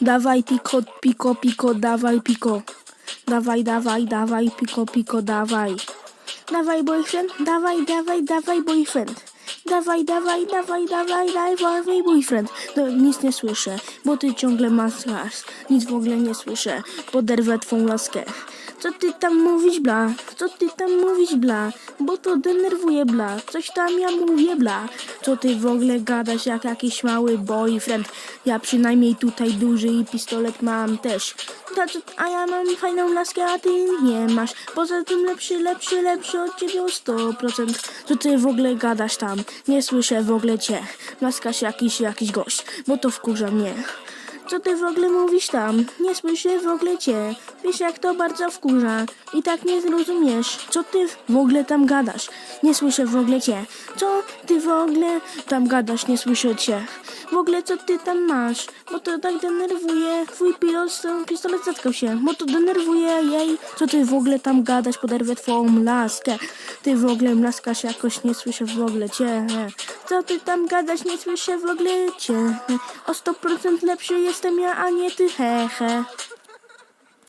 Dawaj piko, piko, piko, dawaj piko. Dawaj, dawaj, dawaj, piko, piko, dawaj. Dawaj boyfriend, dawaj, dawaj, dawaj boyfriend. Dawaj, dawaj, dawaj, dawaj, dawaj boyfriend. No, nic nie słyszę, bo ty ciągle masz. Nic w ogóle nie słyszę, poderwę twą laskę. Co ty tam mówisz, bla? Co ty tam mówisz, bla? Bo to denerwuje, bla. Coś tam ja mówię, bla. Co ty w ogóle gadasz jak jakiś mały boyfriend? Ja przynajmniej tutaj duży i pistolet mam też. A ja mam fajną laskę, a ty nie masz. Poza tym lepszy, lepszy, lepszy od ciebie o 100%. Co ty w ogóle gadasz tam? Nie słyszę w ogóle cię. Laskasz jakiś, jakiś gość, bo to wkurza mnie. Co ty w ogóle mówisz tam? Nie słyszę w ogóle cię. Wiesz jak to bardzo wkurza. I tak nie zrozumiesz. Co ty w ogóle tam gadasz? Nie słyszę w ogóle cię. Co ty w ogóle tam gadasz? Nie słyszę cię. W ogóle co ty tam masz? Bo to tak denerwuje. Twój pilot, pistolet zatkał się. Bo to denerwuje jej. Co ty w ogóle tam gadasz? Poderwę twoją laskę. Ty w ogóle laskasz jakoś. Nie słyszę w ogóle cię. Co ty tam gadasz? Nie słyszę w ogóle cię. O 100% lepszy jestem ja, a nie ty, he he.